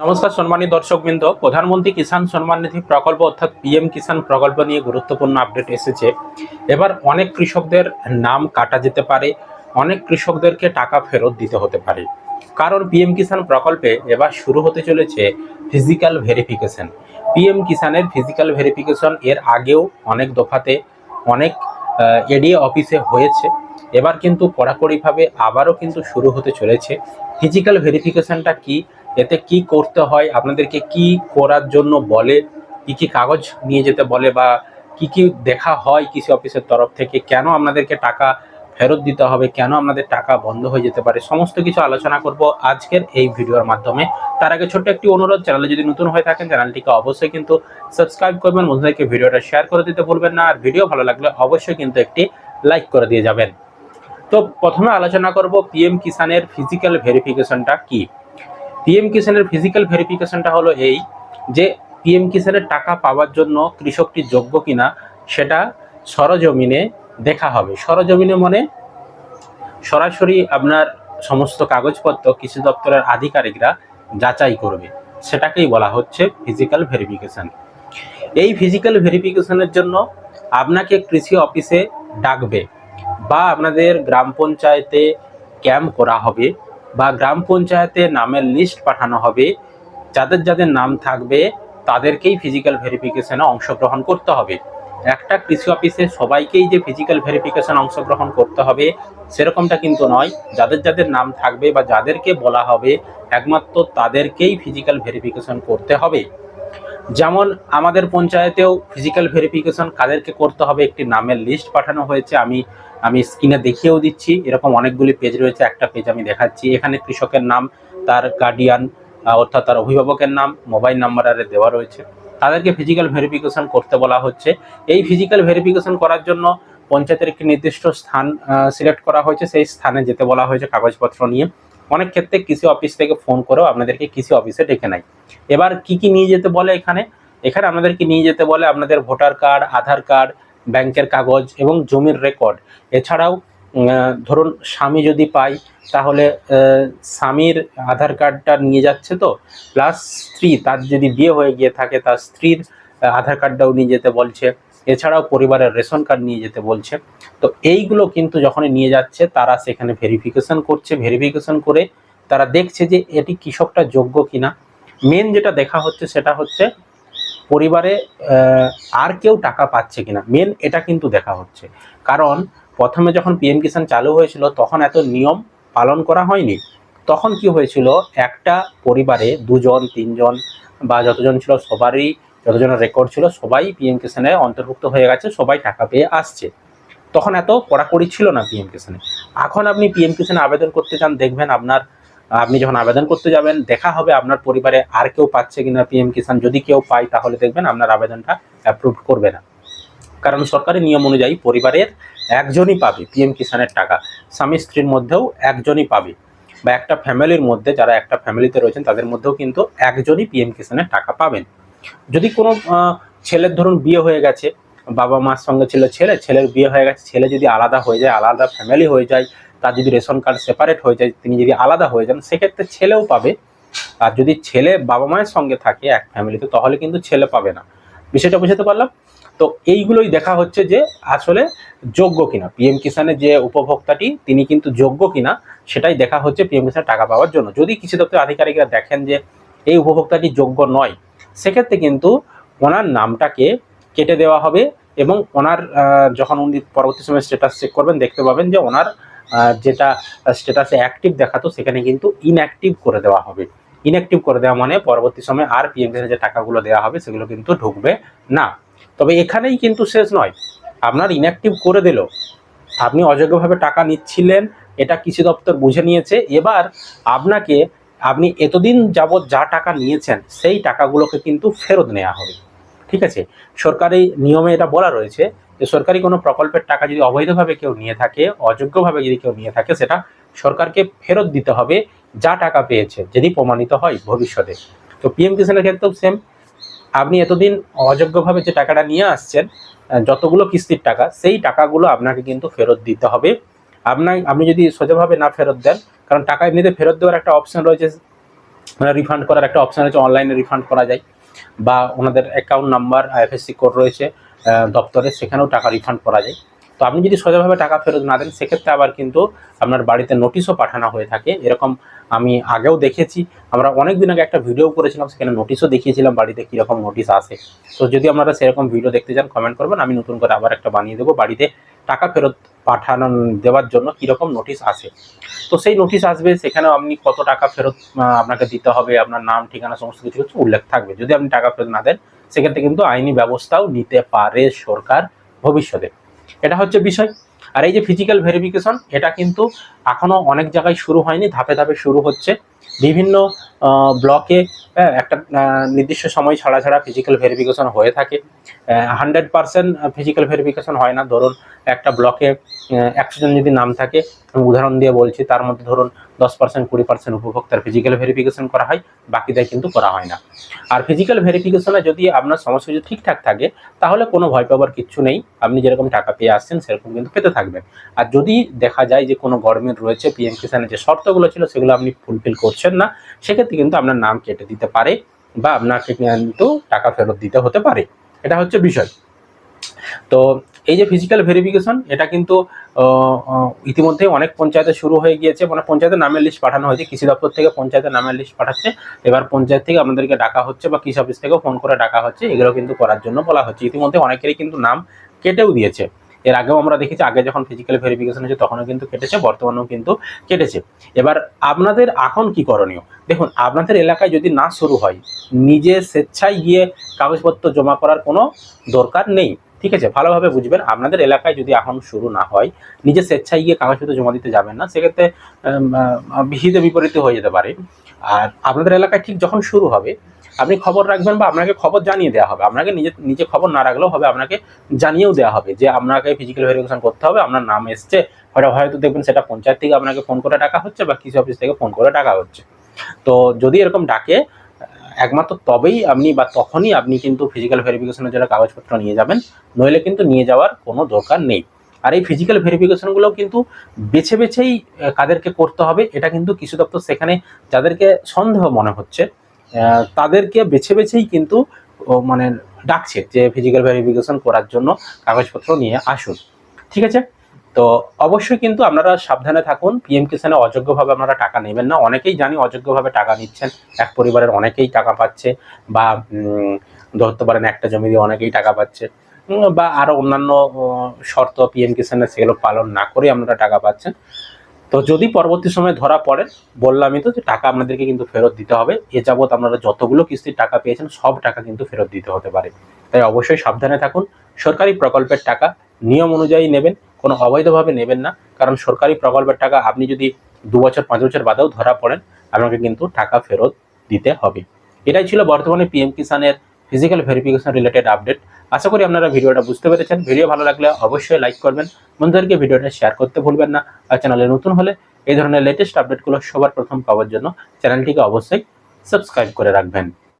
নমস্কার সম্মানী দর্শকবৃন্দ। প্রধানমন্ত্রী কিষাণ সম্মান নিধি প্রকল্প অর্থাৎ পিএম কিষাণ প্রকল্প নিয়ে গুরুত্বপূর্ণ আপডেট এসেছে। এবার অনেক কৃষকদের নাম কাটা যেতে পারে, অনেক কৃষকদেরকে টাকা ফেরত দিতে হতে পারে। কারণ পিএম কিষাণ প্রকল্পে এবার শুরু হতে চলেছে ফিজিক্যাল ভেরিফিকেশন পিএম কিষাণের ফিজিক্যাল ভেরিফিকেশন এর আগেও অনেক দফাতে অনেক এডিএ অফিসে হয়েছে। এবার কিন্তু কড়াকড়িভাবে আবারও কিন্তু শুরু হতে চলেছে। ফিজিক্যাল ভেরিফিকেশনটা কি? এতে কি করতে হয়, আপনাদেরকে কি করার জন্য বলে, কি কি কাগজ নিয়ে যেতে বলে বা কি কি দেখা হয় কৃষি অফিসের তরফ থেকে, কেন আপনাদেরকে টাকা ফেরত দিতে হবে, কেন আপনাদের টাকা বন্ধ হয়ে যেতে পারে, সমস্ত কিছু আলোচনা করব আজকের এই ভিডিওর মাধ্যমে। তার আগে ছোট্ট একটি অনুরোধ, চ্যানেলে যদি নতুন হয়ে থাকেন চ্যানেলটিকে অবশ্যই কিন্তু সাবস্ক্রাইব করবেন, বন্ধুদেরকে ভিডিওটা শেয়ার করে দিতে ভুলবেন না, আর ভিডিও ভালো লাগলে অবশ্যই কিন্তু একটি লাইক করে দিয়ে যাবেন। তো প্রথমে আলোচনা করব পিএম কিষানের ফিজিক্যাল ভেরিফিকেশনটা কি? পিএম কিষানের ফিজিক্যাল ভেরিফিকেশনটা হলো এই যে পিএম কিষানের টাকা পাওয়ার জন্য কৃষকটি যোগ্য কিনা, সেটা সরজমিনে দেখা হবে। সরজমিনে মানে সরাসরি আপনার সমস্ত কাগজপত্র কৃষি দপ্তরের আধিকারিকরা যাচাই করবে। সেটাকেই বলা হচ্ছে ফিজিক্যাল ভেরিফিকেশান এই ফিজিক্যাল ভেরিফিকেশনের জন্য আপনাকে কৃষি অফিসে ডাকবে বা আপনাদের গ্রাম পঞ্চায়েতে ক্যাম্প করা হবে। বা গ্রাম পঞ্চায়েতে নামের লিস্ট পাঠানো হবে। যাদের যাদের নাম থাকবে, তাদেরকেই ফিজিক্যাল ভেরিফিকেশানে অংশগ্রহণ করতে হবে। একটা কৃষি অফিসে সবাইকেই যে ফিজিক্যাল ভেরিফিকেশন অংশগ্রহণ করতে হবে, সেরকমটা কিন্তু নয়। যাদের যাদের নাম থাকবে বা যাদেরকে বলা হবে, একমাত্র তাদেরকেই ফিজিক্যাল ভেরিফিকেশান করতে হবে। যেমন আমাদের পঞ্চায়েতেও ফিজিক্যাল ভেরিফিকেশন কাদেরকে করতে হবে একটি নামের লিস্ট পাঠানো হয়েছে, আমি আমি স্ক্রিনে দেখিয়েও দিচ্ছি, এরকম অনেকগুলি পেজ রয়েছে, একটা পেজ আমি দেখাচ্ছি। এখানে কৃষকের নাম, তার গার্ডিয়ান অর্থাৎ তার অভিভাবকের নাম মোবাইল নাম্বার আরে দেওয়া রয়েছে। তাদেরকে ফিজিক্যাল ভেরিফিকেশন করতে বলা হচ্ছে। এই ফিজিক্যাল ভেরিফিকেশন করার জন্য পঞ্চায়েতের একটি নির্দিষ্ট স্থান সিলেক্ট করা হয়েছে। সেই স্থানে যেতে বলা হয়েছে কাগজপত্র নিয়ে। অনেক ক্ষেত্রে কৃষি অফিস থেকে ফোন করেও আপনাদেরকে কৃষি অফিসে ডেকে নেয়। এবার কি কি নিয়ে যেতে বলে এখানে? এখানে আপনাদেরকে নিয়ে যেতে বলে আপনাদের ভোটার কার্ড, আধার কার্ড, ব্যাংকের কাগজ এবং জমির রেকর্ড। এছাড়াও ধরুন স্বামী যদি পাই, তাহলে স্বামীর আধার কার্ডটা নিয়ে যাচ্ছে তো? প্লাস স্ত্রী, তার যদি বিয়ে হয়ে গিয়ে থাকে, তার স্ত্রীর আধার কার্ডটাও নিয়ে যেতে বলছে। এছাড়াও পরিবারের রেশন কার্ড নিয়ে যেতে বলছে। তো এইগুলো কিন্তু যখনই নিয়ে যাচ্ছে, তারা সেখানে ভেরিফিকেশন করছে। ভেরিফিকেশন করে তারা দেখছে যে এটি কৃষকটা যোগ্য কিনা। মেন যেটা দেখা হচ্ছে সেটা হচ্ছে পরিবারে আর কেউ টাকা পাচ্ছে কিনা। মেন এটা কিন্তু দেখা হচ্ছে। কারণ প্রথমে যখন পিএম কিষাণ চালু হয়েছিল, তখন এত নিয়ম পালন করা হয়নি। তখন কি হয়েছিল? একটা পরিবারে দুজন, তিনজন বা যতজন ছিল সবারই, যতজনের রেকর্ড ছিল, সবাই পিএম কিষাণে অন্তর্ভুক্ত হয়ে গেছে, সবাই টাকা পেয়ে আসছে। তখন এত কড়াকড়ি ছিল না পিএম কিষাণে এখন আপনি পিএম কিষাণে আবেদন করতে চান, দেখবেন আপনার আপনি যখন আবেদন করতে যাবেন, দেখা হবে আপনার পরিবারে আর কেউ পাচ্ছে কিনা পিএম কিষাণ যদি কেউ পায়, তাহলে দেখবেন আপনার আবেদনটা অ্যাপ্রুভ করবে না। কারণ সরকারি নিয়ম অনুযায়ী পরিবারের একজনই পাবে পিএম কিষাণের টাকা। স্বামী স্ত্রীর মধ্যেও একজনই পাবে। বা একটা ফ্যামিলির মধ্যে যারা একটা ফ্যামিলিতে রয়েছেন, তাদের মধ্যেও কিন্তু একজনই পিএম কিষাণের টাকা পাবেন। যদি কোনো ছেলের ধরুন বিয়ে হয়ে গেছে বাবা মার সঙ্গে ছিল, ছেলে, ছেলের বিয়ে হয়ে গেছে, ছেলে যদি আলাদা হয়ে যায়, আলাদা ফ্যামিলি হয়ে যায় তার যদি রেশন কার্ড সেপারেট হয়ে যায়, তিনি যদি আলাদা হয়ে যান, সেক্ষেত্রে ছেলেও পাবে। আর যদি ছেলে বাবা মায়ের সঙ্গে থাকে, এক ফ্যামিলিতে তাহলে কিন্তু ছেলে পাবে না। বিষয়টা বুঝতে পারলাম? তো এইগুলোই দেখা হচ্ছে যে আসলে যোগ্য কিনা। পিএম কিষানের যে উপভোক্তাটি, তিনি কিন্তু যোগ্য কিনা, সেটাই দেখা হচ্ছে পিএম কিষান টাকা পাওয়ার জন্য। যদি কৃষি দপ্তরের আধিকারিকরা দেখেন যে এই উপভোক্তাটি যোগ্য নয়, সেক্ষেত্রে কিন্তু ওনার নামটাকে কেটে দেওয়া হবে এবং ওনার যখন উনি পরবর্তী সময় স্ট্যাটাস চেক করবেন, দেখতে পাবেন যে ওনার যেটা স্ট্যাটাসে অ্যাক্টিভ দেখাতো, সেখানে কিন্তু ইনঅ্যাক্টিভ করে দেওয়া হবে। ইনঅ্যাক্টিভ করে দেওয়া মানে পরবর্তী সময় আর পিএম যে টাকাগুলো দেওয়া হবে, সেগুলো কিন্তু ঢুকবে না। তবে এখানেই কিন্তু শেষ নয়। আপনার ইনঅ্যাক্টিভ করে দিল। আপনি অযোগ্যভাবে টাকা নিচ্ছিলেন, এটা কৃষি দপ্তর বুঝে নিয়েছে। এবার আপনাকে, আপনি এতদিন যাবৎ যা টাকা নিয়েছেন, সেই টাকাগুলোকে কিন্তু ফেরত নেওয়া হবে। ঠিক আছে? সরকারি নিয়মে এটা বলা রয়েছে। যে সরকারি কোনো প্রকল্পের টাকা যদি অবৈধভাবে কেউ নিয়ে থাকে, অযোগ্যভাবে যদি কেউ নিয়ে থাকে, সেটা সরকারকে ফেরত দিতে হবে যা টাকা পেয়েছে, যদি প্রমাণিত হয় ভবিষ্যতে। তো পিএম কিষানের ক্ষেত্রেও সেম আপনি এতদিন অযোগ্যভাবে যে টাকাটা নিয়ে আসছেন যতগুলো কিস্তির টাকা, সেই টাকাগুলো আপনাকে কিন্তু ফেরত দিতে হবে। আপনার আপনি যদি সোজাভাবে না ফেরত দেন, কারণ টাকা এমনিতে ফেরত দেওয়ার একটা অপশন রয়েছে মানে রিফান্ড করার একটা অপশন রয়েছে অনলাইনে রিফান্ড করা যায়, বা ওনাদের অ্যাকাউন্ট নাম্বার আইএফএসসি কোড রয়েছে দপ্তরে সেখানেও টাকা রিফান্ড করা যায়। তো আপনি যদি সোজাভাবে টাকা ফেরত না দেন, সেক্ষেত্রে আবার কিন্তু আপনার বাড়িতে নোটিশও পাঠানো হয়ে থাকে। এরকম আমি আগেও দেখেছি। আমরা অনেক দিন আগে একটা ভিডিও করেছিলাম, সেখানে নোটিশও দেখিয়েছিলাম বাড়িতে কীরকম নোটিশ আসে। তো যদি আপনারা সেরকম ভিডিও দেখতে চান কমেন্ট করবেন। আমি নতুন করে আবার একটা বানিয়ে দেবো বাড়িতে টাকা ফেরত পাঠানো, দেওয়ার জন্য কীরকম নোটিশ আসে। তো সেই নোটিশ আসবে, সেখানেও আপনি কত টাকা ফেরত আপনাকে দিতে হবে, আপনার নাম, ঠিকানা, সমস্ত কিছু উল্লেখ থাকবে। যদি আপনি টাকা ফেরত না দেন সেক্ষেত্রে কিন্তু আইনি ব্যবস্থাও নিতে পারে সরকার ভবিষ্যতে। এটা হচ্ছে বিষয়। আর এই যে ফিজিক্যাল ভেরিফিকেশন এটা কিন্তু এখনও অনেক জায়গায় শুরু হয়নি, ধাপে ধাপে শুরু হচ্ছে। বিভিন্ন ব্লকে একটা নির্দিষ্ট সময় ছাড়া ছাড়া ফিজিক্যাল ভেরিফিকেশন হয়ে থাকে। হান্ড্রেড পার্সেন্ট ফিজিক্যাল ভেরিফিকেশন হয় না। ধরুন, একটা ব্লকে একশো জন যদি নাম থাকে, আমি উদাহরণ দিয়ে বলছি, তার মধ্যে ধরুন দশ পার্সেন্ট কুড়ি পার্সেন্ট উপভোক্তার ফিজিক্যাল ভেরিফিকেশন করা হয়, বাকিদের কিন্তু করা হয় না। আর ফিজিক্যাল ভেরিফিকেশনে যদি আপনার সমস্ত কিছু ঠিকঠাক থাকে, তাহলে কোনো ভয় পাবার কিচ্ছু নেই। আপনি যেরকম টাকা পেয়ে আসছেন, সেরকম কিন্তু পেতে থাকবেন। আর যদি দেখা যায় যে কোনো গভর্নমেন্ট রয়েছে পিএম কিষানের যে শর্তগুলো ছিল সেগুলো আপনি ফুলফিল করছেন না, সেক্ষেত্রে কিন্তু আপনার নাম কেটে দিতে পারে বা আপনাকে কিন্তু টাকা ফেরত দিতে হতে পারে। এটা হচ্ছে বিষয়। তো এই যে ফিজিক্যাল ভেরিফিকেশন এটা কিন্তু ইতিমধ্যে অনেক পঞ্চায়েতে শুরু হয়ে গিয়েছে। মানে পঞ্চায়েতের নামের লিস্ট পাঠানো হয়েছে কৃষি দপ্তর থেকে পঞ্চায়েতের নামের লিস্ট পাঠাচ্ছে। এবার পঞ্চায়েত থেকে আপনাদেরকে ডাকা হচ্ছে বা কৃষি অফিস থেকেও ফোন করে ডাকা হচ্ছে। এগুলো কিন্তু করার জন্য বলা হচ্ছে। ইতিমধ্যে অনেকেরই কিন্তু নাম কেটেও দিয়েছে। এর আগেও আমরা দেখেছি, আগে যখন ফিজিক্যাল ভেরিফিকেশন হয়েছে, তখনও কিন্তু কেটেছে, বর্তমানেও কিন্তু কেটেছে। এবার আপনাদের এখন কি করণীয়? দেখুন, আপনাদের এলাকায় যদি না শুরু হয়, নিজে স্বেচ্ছায় গিয়ে কাগজপত্র জমা করার কোনো দরকার নেই, ঠিক আছে? ভালোভাবে বুঝবেন, আপনাদের এলাকায় যদি এখন শুরু না হয়, নিজে স্বেচ্ছায় গিয়ে কাগজপত্র জমা দিতে যাবেন না, সেক্ষেত্রে বিহিত বিপরীত হয়ে যেতে পারে। আর আপনাদের এলাকায় ঠিক যখন শুরু হবে আপনি খবর রাখবেন বা আপনাকে খবর জানিয়ে দেওয়া হবে। আপনাকে নিজে নিজে খবর না রাখলেও হবে, আপনাকে জানিয়েও দেওয়া হবে যে আপনাকে ফিজিক্যাল ভেরিফিকেশন করতে হবে, আপনার নাম এসছে, হয়তো হয়তো দেখবেন সেটা পঞ্চায়েত থেকে আপনাকে ফোন করে টাকা হচ্ছে বা কৃষি অফিস থেকে ফোন করে টাকা হচ্ছে। তো যদি এরকম ডাকে, একমাত্র তবেই আপনি বা তখনই আপনি কিন্তু ফিজিক্যাল ভেরিফিকেশনের জন্য কাগজপত্র নিয়ে যাবেন, নইলে কিন্তু নিয়ে যাওয়ার কোনো দরকার নেই। আর এই ফিজিক্যাল ভেরিফিকেশনগুলো কিন্তু বেছে বেছেই কাদেরকে করতে হবে, এটা কিন্তু কৃষি দপ্তর সেখানে যাদেরকে সন্দেহ মনে হচ্ছে তাদেরকে বেছে বেছেই কিন্তু মানে ডাকছে যে ফিজিক্যাল ভেরিফিকেশন করার জন্য কাগজপত্র নিয়ে আসুন। ঠিক আছে? তো অবশ্যই কিন্তু আপনারা সাবধানে থাকুন। পিএম কিষানে অযোগ্যভাবে আপনারা টাকা নেবেন না। অনেকেই জানি অযোগ্যভাবে টাকা নিচ্ছেন। এক পরিবারের অনেকেই টাকা পাচ্ছে বা ধরতে পারেন একটা জমি দিয়ে অনেকেই টাকা পাচ্ছে। বা আরও অন্যান্য শর্ত পিএম কিষানের সেগুলো পালন না করে আপনারা টাকা পাচ্ছেন। তো যদি পরবর্তী সময় ধরা পড়ে বললামই তো যে টাকা আপনাদেরকে কিন্তু ফেরত দিতে হবে। এ যাবৎ আপনারা যতগুলো কিস্তির টাকা পেয়েছেন, সব টাকা কিন্তু ফেরত দিতে হতে পারে। তাই অবশ্যই সাবধানে থাকুন। সরকারি প্রকল্পের টাকা নিয়ম অনুযায়ী নেবেন, কোনো অবৈধভাবে নেবেন না। কারণ সরকারি প্রকল্পের টাকা আপনি যদি দু বছর, পাঁচ বছর বাদেও ধরা পড়েন, আপনাকে কিন্তু টাকা ফেরত দিতে হবে। এটাই ছিল বর্তমানে পিএম কিষানের ফিজিক্যাল ভেরিফিকেশন রিলেটেড আপডেট আশা করি আপনারা ভিডিওটা বুঝতে পেরেছেন। ভিডিও ভালো লাগলে অবশ্যই লাইক করবেন। বন্ধুদেরকে ভিডিওটা শেয়ার করতে ভুলবেন না। আর চ্যানেলে নতুন হলে এই ধরনের লেটেস্ট আপডেটগুলো সবার প্রথম পাওয়ার জন্য চ্যানেলটিকে অবশ্যই সাবস্ক্রাইব করে রাখবেন।